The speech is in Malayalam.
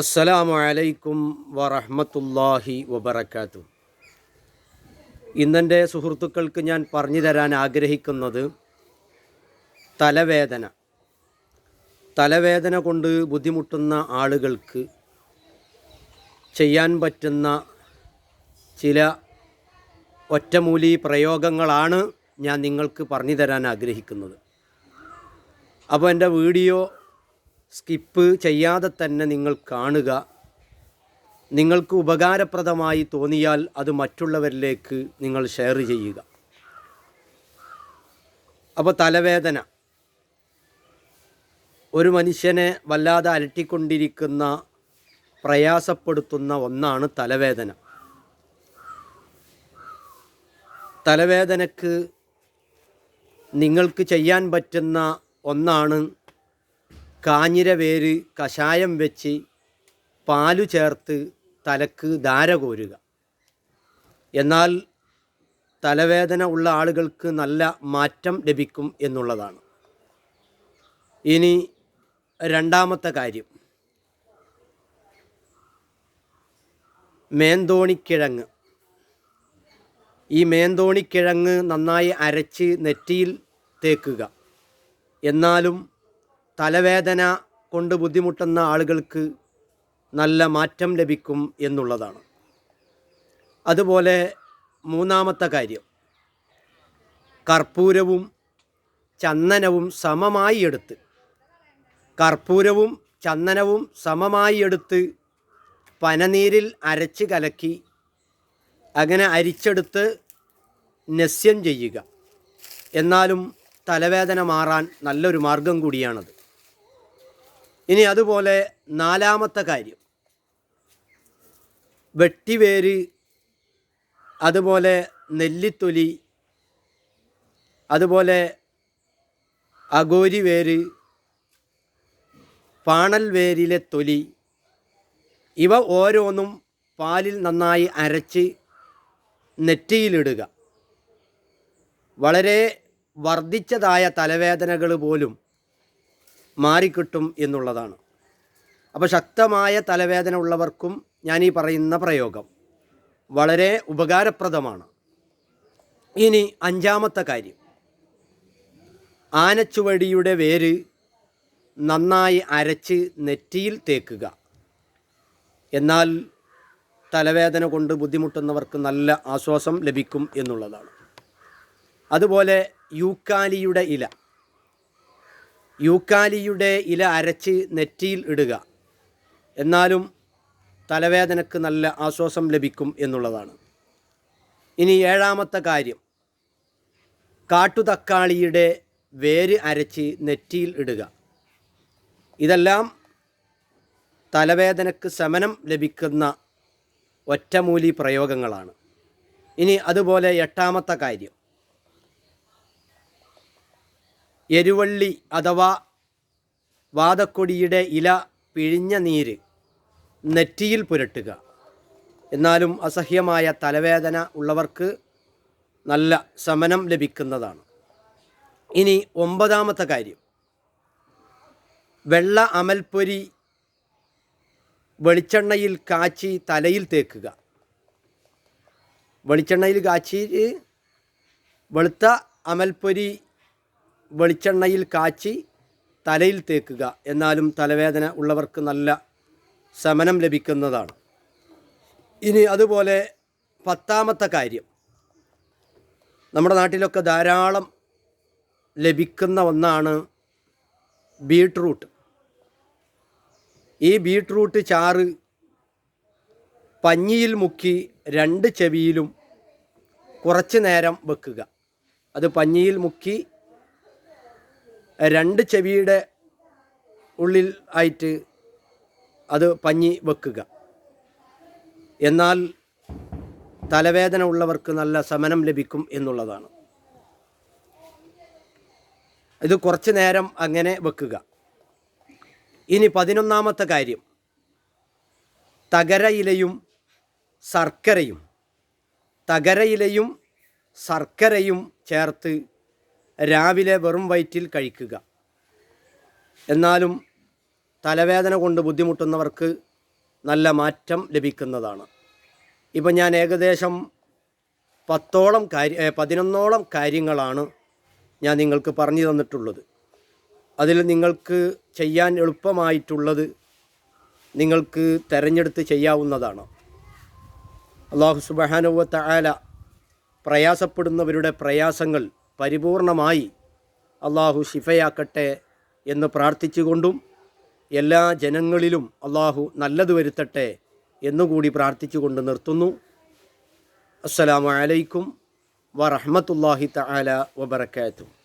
അസ്സലാമു അലൈക്കും വറഹ്മത്തുള്ളാഹി വബർക്കാത്തു ഇന്നെന്റെ സുഹൃത്തുക്കൾക്ക് ഞാൻ പറഞ്ഞു തരാൻ ആഗ്രഹിക്കുന്നത് തലവേദന. തലവേദന കൊണ്ട് ബുദ്ധിമുട്ടുന്ന ആളുകൾക്ക് ചെയ്യാൻ പറ്റുന്ന ചില ഒറ്റമൂലി പ്രയോഗങ്ങളാണ് ഞാൻ നിങ്ങൾക്ക് പറഞ്ഞു തരാൻ ആഗ്രഹിക്കുന്നത്. അപ്പോൾ എന്റെ വീഡിയോ സ്കിപ്പ് ചെയ്യാതെ തന്നെ നിങ്ങൾ കാണുക. നിങ്ങൾക്ക് ഉപകാരപ്രദമായി തോന്നിയാൽ അത് മറ്റുള്ളവരിലേക്ക് നിങ്ങൾ ഷെയർ ചെയ്യുക. അപ്പോൾ തലവേദന. ഒരു മനുഷ്യനെ വല്ലാതെ അലട്ടിക്കൊണ്ടിരിക്കുന്ന പ്രയാസപ്പെടുത്തുന്ന ഒന്നാണ് തലവേദന. തലവേദനക്ക് നിങ്ങൾക്ക് ചെയ്യാൻ പറ്റുന്ന ഒന്നാണ് കാഞ്ഞിര വേര് കഷായം വെച്ച് പാലു ചേർത്ത് തലക്ക് ധാര കോരുക. എന്നാൽ തലവേദന ഉള്ള ആളുകൾക്ക് നല്ല മാറ്റം ലഭിക്കും എന്നുള്ളതാണ്. ഇനി രണ്ടാമത്തെ കാര്യം. മേന്തോണിക്കിഴങ്ങ്. ഈ മേന്തോണിക്കിഴങ്ങ് നന്നായി അരച്ച് നെറ്റിയിൽ തേക്കുക. എന്നാലും തലവേദന കൊണ്ട് ബുദ്ധിമുട്ടുന്ന ആളുകൾക്ക് നല്ല മാറ്റം ലഭിക്കും എന്നുള്ളതാണ്. അതുപോലെ മൂന്നാമത്തെ കാര്യം കർപ്പൂരവും ചന്ദനവും സമമായി എടുത്ത് കർപ്പൂരവും ചന്ദനവും സമമായി എടുത്ത് പനനീരിൽ അരച്ച് കലക്കി അങ്ങനെ അരിച്ചെടുത്ത് നസ്യം ചെയ്യുക. എന്നാലും തലവേദന മാറാൻ നല്ലൊരു മാർഗം കൂടിയാണത്. ഇനി അതുപോലെ നാലാമത്തെ കാര്യം. വെട്ടിവേര് അതുപോലെ നെല്ലിത്തൊലി അതുപോലെ അഗോരി വേര് പാണൽ വേരിലെ തൊലി ഇവ ഓരോന്നും പാലിൽ നന്നായി അരച്ച് നെറ്റിയിലിടുക. വളരെ വർദ്ധിച്ചതായ തലവേദനകൾ പോലും മാറിക്കിട്ടും എന്നുള്ളതാണ്. അപ്പോൾ ശക്തമായ തലവേദന ഉള്ളവർക്കും ഞാൻ ഈ പറയുന്ന പ്രയോഗം വളരെ ഉപകാരപ്രദമാണ്. ഇനി അഞ്ചാമത്തെ കാര്യം. ആനച്ചുവടിയുടെ വേര് നന്നായി അരച്ച് നെറ്റിയിൽ തേക്കുക. എന്നാൽ തലവേദന കൊണ്ട് ബുദ്ധിമുട്ടുന്നവർക്ക് നല്ല ആശ്വാസം ലഭിക്കും എന്നുള്ളതാണ്. അതുപോലെ യൂക്കാലിയുടെ ഇല. യൂക്കാലിയുടെ ഇല അരച്ച് നെറ്റിയിൽ ഇടുക. എന്നാലും തലവേദനക്ക് നല്ല ആശ്വാസം ലഭിക്കും എന്നുള്ളതാണ്. ഇനി ഏഴാമത്തെ കാര്യം. കാട്ടുതക്കാളിയുടെ വേര് അരച്ച് നെറ്റിയിൽ ഇടുക. ഇതെല്ലാം തലവേദനക്ക് ശമനം ലഭിക്കുന്ന ഒറ്റമൂലി പ്രയോഗങ്ങളാണ്. ഇനി അതുപോലെ എട്ടാമത്തെ കാര്യം. എരുവള്ളി അഥവാ വാതക്കൊടിയുടെ ഇല പിഴിഞ്ഞ നീര് നെറ്റിയിൽ പുരട്ടുക. എന്നാലും അസഹ്യമായ തലവേദന ഉള്ളവർക്ക് നല്ല ശമനം ലഭിക്കുന്നതാണ്. ഇനി ഒമ്പതാമത്തെ കാര്യം. വെള്ള അമൽപ്പൊരി വെളിച്ചെണ്ണയിൽ കാച്ചി തലയിൽ തേക്കുക. വെളിച്ചെണ്ണയിൽ കാച്ചി വെളുത്ത അമൽപ്പൊരി വെളിച്ചെണ്ണയിൽ കാച്ചി തലയിൽ തേക്കുക. എന്നാലും തലവേദന ഉള്ളവർക്ക് നല്ല ശമനം ലഭിക്കുന്നതാണ്. ഇനി അതുപോലെ പത്താമത്തെ കാര്യം. നമ്മുടെ നാട്ടിലൊക്കെ ധാരാളം ലഭിക്കുന്ന ഒന്നാണ് ബീട്രൂട്ട്. ഈ ബീട്രൂട്ട് ചാറ് പഞ്ഞിയിൽ മുക്കി രണ്ട് ചെവിയിലും കുറച്ച് നേരം വെക്കുക. അത് പഞ്ഞിയിൽ മുക്കി രണ്ട് ചെവിയുടെ ഉള്ളിൽ ആയിട്ട് അത് പഞ്ഞി വെക്കുക. എന്നാൽ തലവേദന ഉള്ളവർക്ക് നല്ല ശമനം ലഭിക്കും എന്നുള്ളതാണ്. ഇത് കുറച്ച് നേരം അങ്ങനെ വെക്കുക. ഇനി പതിനൊന്നാമത്തെ കാര്യം. തകരയിലയും ശർക്കരയും തകരയിലയും ശർക്കരയും ചേർത്ത് രാവിലെ വെറും വയറ്റിൽ കഴിക്കുക. എന്നാലും തലവേദന കൊണ്ട് ബുദ്ധിമുട്ടുന്നവർക്ക് നല്ല മാറ്റം ലഭിക്കുന്നതാണ്. ഇപ്പം ഞാൻ ഏകദേശം പത്തോളം കാര്യ പതിനൊന്നോളം കാര്യങ്ങളാണ് ഞാൻ നിങ്ങൾക്ക് പറഞ്ഞു തന്നിട്ടുള്ളത്. അതിൽ നിങ്ങൾക്ക് ചെയ്യാൻ എളുപ്പമായിട്ടുള്ളത് നിങ്ങൾക്ക് തിരഞ്ഞെടുത്ത് ചെയ്യാവുന്നതാണ്. അള്ളാഹു സുബഹാനുവത്ത ആല പ്രയാസപ്പെടുന്നവരുടെ പ്രയാസങ്ങൾ പരിപൂർണമായി അള്ളാഹു ശിഫയാക്കട്ടെ എന്ന് പ്രാർത്ഥിച്ചുകൊണ്ടും എല്ലാ ജനങ്ങളിലും അള്ളാഹു നല്ലത് വരുത്തട്ടെ എന്നുകൂടി പ്രാർത്ഥിച്ചുകൊണ്ട് നിർത്തുന്നു. അസ്സലാമു അലൈക്കും വറഹ്മത്തുള്ളാഹി തആല വബറകാതുഹു.